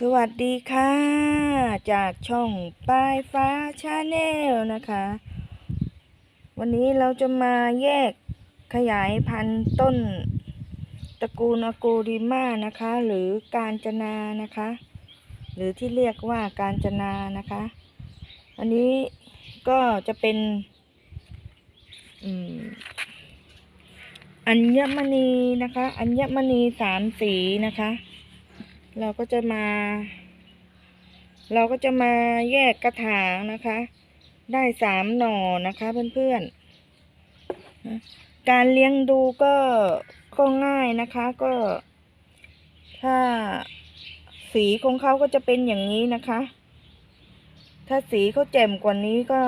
สวัสดีค่ะ จากช่องปลายฟ้าชาแนลนะคะ วันนี้เราจะมาแยกขยายพันธุ์ต้นตระกูลอโกริมานะคะ หรือการจนานะคะ หรือที่เรียกว่าการจนานะคะ อันนี้ก็จะเป็นอืมอัญมณีนะคะ อัญมณีสามสีนะคะ เราก็จะมา เราก็จะมาแยกกระถางนะคะ ได้สามหน่อนะคะเพื่อนๆ การเลี้ยงดูก็ก็ง่ายนะคะก็ ถ้าสีของเขาก็จะเป็นอย่างนี้นะคะ ถ้าสีเขาแจ่มกว่านี้ก็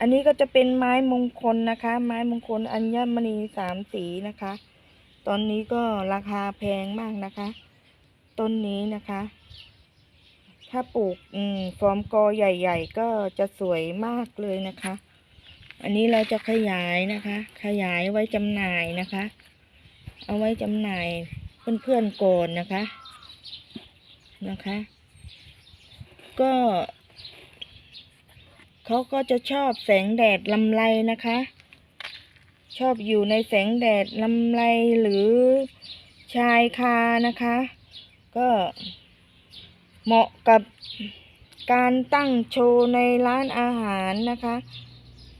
อันนี้ก็จะเป็นไม้มงคลนะคะ ไม้มงคลอัญมณีสามสีนะคะ ตอนนี้ก็ราคาแพงมากนะคะ ต้นนี้นะคะ ถ้าปลูกฟอร์มกอใหญ่ ๆ ก็จะสวยมากเลยนะคะ อันนี้เราจะขยายนะคะ ขยายไว้จำหน่ายนะคะ เอาไว้จำหน่ายเพื่อนๆก่อนนะคะนะคะ ก็เขาก็จะชอบแสงแดดลำไรนะคะ ชอบอยู่ในแสงแดดลำไรหรือชายคานะคะ ก็เหมาะกับการตั้งโชว์ในร้านอาหารนะคะ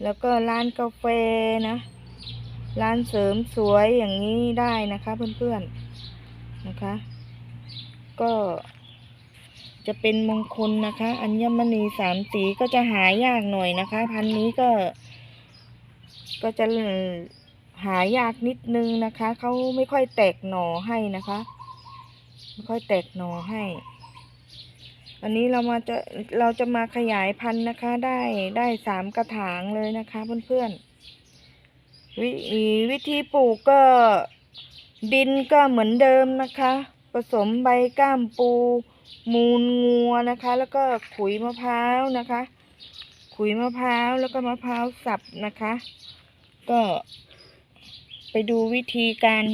แล้วก็ร้านกาแฟนะ ร้านเสริมสวยอย่างนี้ได้นะคะเพื่อนๆนะคะ ก็จะเป็นมงคลนะคะ อัญมณีสามสีก็จะหายากหน่อยนะคะ พันนี้ก็ ก็จะหายากนิดนึงนะคะ เขาไม่ค่อยแตกหน่อให้นะคะ ไม่ค่อยแตกหน่อให้ อันนี้เรามาจะเราจะมาขยายพันธุ์นะคะ ได้ได้สามกระถางเลยนะคะเพื่อนๆวิวิธีปลูกก็ดินก็เหมือนเดิมนะคะ ผสมใบก้ามปู มูลงัวนะคะ แล้วก็ขุยมะพร้าวนะคะ ขุยมะพร้าวแล้วก็มะพร้าวสับนะคะ ก็ไปดูวิธีการ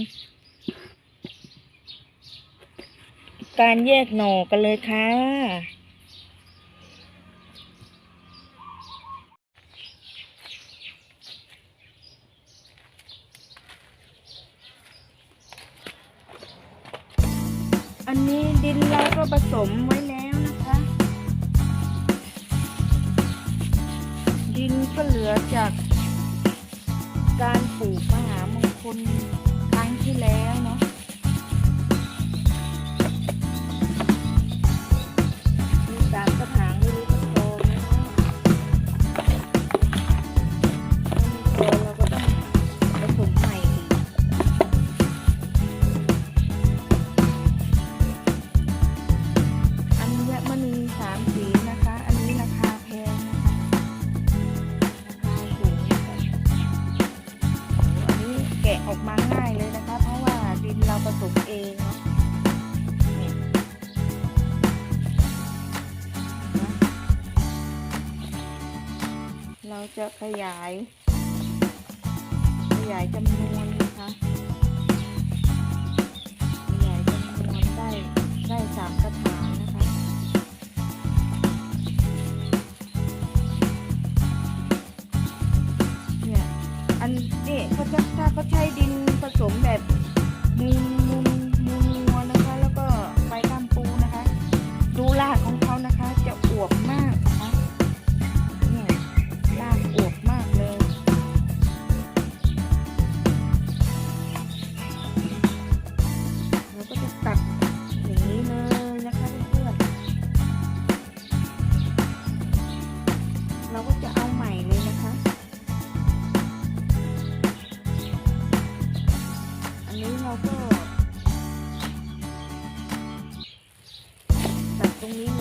การแยกหน่อกันเลยค่ะ อันนี้ดินเราก็ผสมไว้แล้วนะคะ ดินก็เหลือจาก การปลูกมหามงคลครั้งที่แล้วเนาะ จะขยาย ขยายจำนวนนะคะขยายจำนวนได้ได้สามกระถางนะคะเนี่ยอันนี้เขาจะถ้าเขาใช้ดิ อันนี้เรากตรงนี้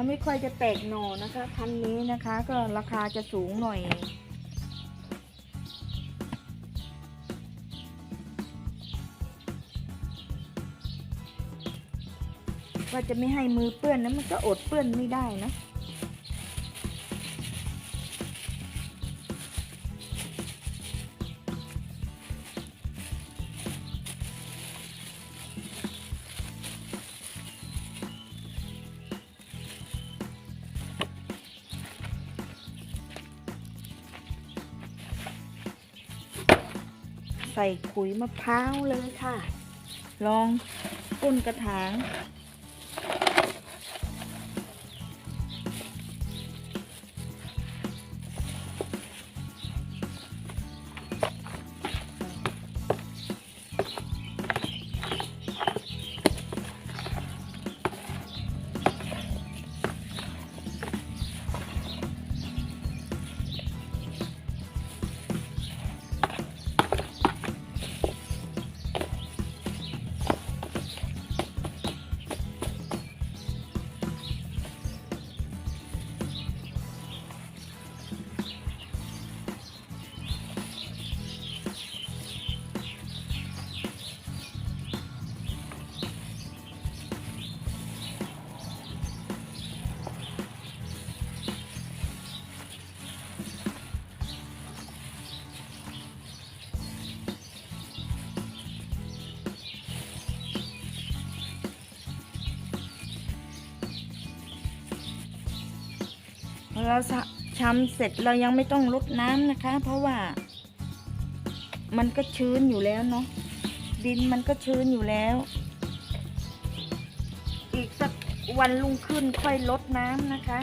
เขาไม่ค่อยจะแตกหน่อนะคะพันนี้นะคะ ก็ราคาจะสูงหน่อย ว่าจะไม่ให้มือเปื้อนนะมันก็อดเปื้อนไม่ได้นะ ใส่ขุยมะพร้าวเลยค่ะ ลองก้นกระถาง เราชำเสร็จเรายังไม่ต้องลดน้ำนะคะ เพราะว่า มันก็ชื้นอยู่แล้วเนาะดินมันก็ชื้นอยู่แล้ว อีกสักวันลุ่งขึ้นค่อยลดน้ำนะคะ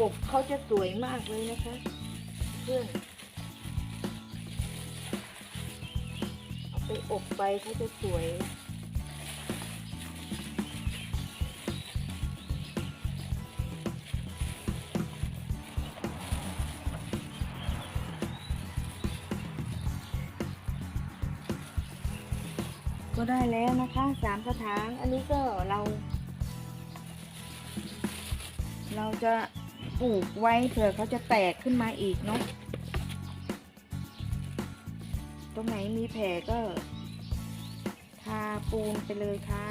อบเขาจะสวยมากเลยนะคะ เพื่อนเอาไปอบไปเขาจะสวยก็ได้แล้วนะคะสามกระถางอันนี้ก็เรา เราจะ ปลูกไว้เผื่อเขาจะแตกขึ้นมาอีกเนาะ ตรงไหนมีแผลก็ ทาปูนไปเลยค่ะ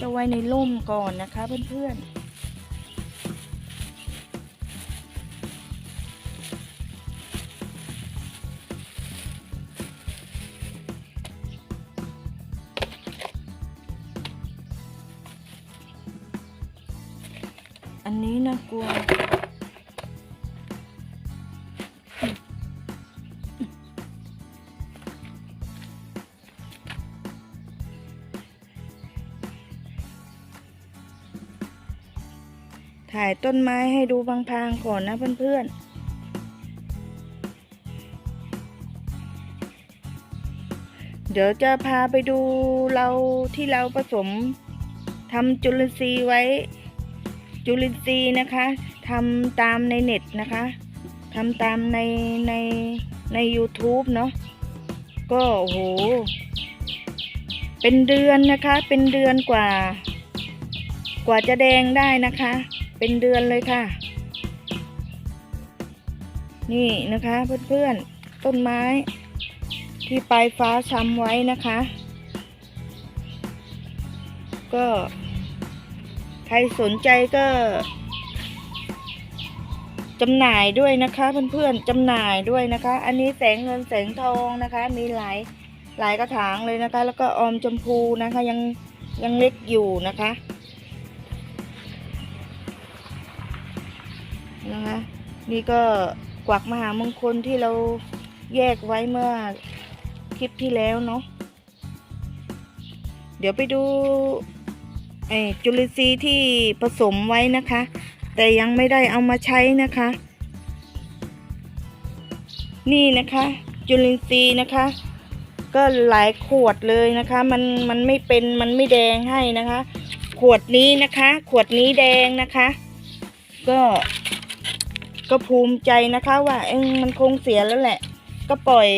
จะไว้ในร่มก่อนนะคะเพื่อนๆอันนี้น่ากลัว ถ่ายต้นไม้ให้ดูบางๆก่อนนะเพื่อนๆเดี๋ยวจะพาไปดูเราที่เราผสมทำจุลินทรีย์ไว้ จุลินทรีย์นะคะทำตามในเน็ตนะคะทำตามในในใน YouTube เนาะก็โอ้โห เป็นเดือนนะคะ เป็นเดือนกว่า กว่าจะแดงได้นะคะ เป็นเดือนเลยค่ะ นี่นะคะเพื่อนๆต้นไม้ ที่ปลายฟ้าช้ำไว้นะคะ ก็ ใครสนใจก็จำหน่ายด้วยนะคะเพื่อนๆจำหน่ายด้วยนะคะ อันนี้แสงเงินแสงทองนะคะ มีหลายหลายกระถางเลยนะคะ แล้วก็ออมชมพูนะคะยังยังเล็กอยู่นะคะ นะคะ นี่ก็กวักมหามงคลที่เราแยกไว้เมื่อคลิปที่แล้วเนาะ เดี๋ยวไปดูไอจุลินทรีย์ที่ผสมไว้นะคะ แต่ยังไม่ได้เอามาใช้นะคะ นี่นะคะ จุลินทรีย์นะคะ ก็หลายขวดเลยนะคะ มันมันไม่เป็นมันไม่แดงให้นะคะ ขวดนี้นะคะ ขวดนี้แดงนะคะ ก็ ก็ภูมิใจนะคะ ว่าเอ็งมันคงเสียแล้วแหละ ก็ปล่อย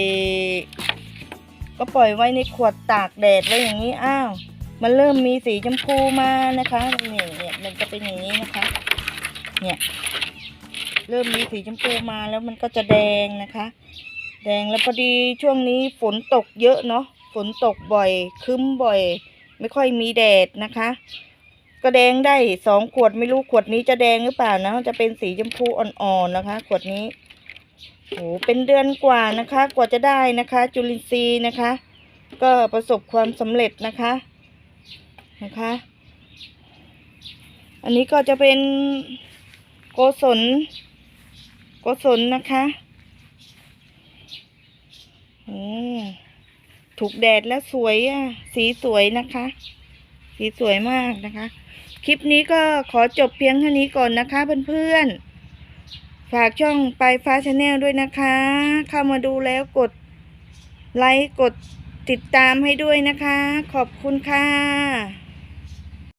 ก็ปล่อยไว้ในขวดตากแดดไว้อย่างนี้อ้าว มันเริ่มมีสีชมพูมานะคะนี่เนี่ยมันจะเป็นอย่างนี้นะคะ เนี่ยเริ่มมีสีชมพูมาแล้วมันก็จะแดงนะคะ แดงแล้วพอดีช่วงนี้ฝนตกเยอะเนาะฝนตกบ่อยคึ้มบ่อย ไม่ค่อยมีแดดนะคะ ก็แดงได้สองขวดไม่รู้ขวดนี้จะแดงหรือเปล่านะจะเป็นสีชมพูอ่อนๆนะคะ ขวดนี้โหเป็นเดือนกว่านะคะ กว่าจะได้นะคะ จุลินทรีย์นะคะ ก็ประสบความสำเร็จนะคะนะคะ อันนี้ก็จะเป็นโกศลโกศลนะคะโอ้ถูกแดดแล้วสวยอะ สีสวยนะคะ สีสวยมากนะคะ คลิปนี้ก็ขอจบเพียงเท่านี้ก่อนนะคะเพื่อนๆ ฝากช่องไปฟ้าชาแนลด้วยนะคะ เข้ามาดูแล้วกดไลค์กดติดตามให้ด้วยนะคะ ขอบคุณค่ะ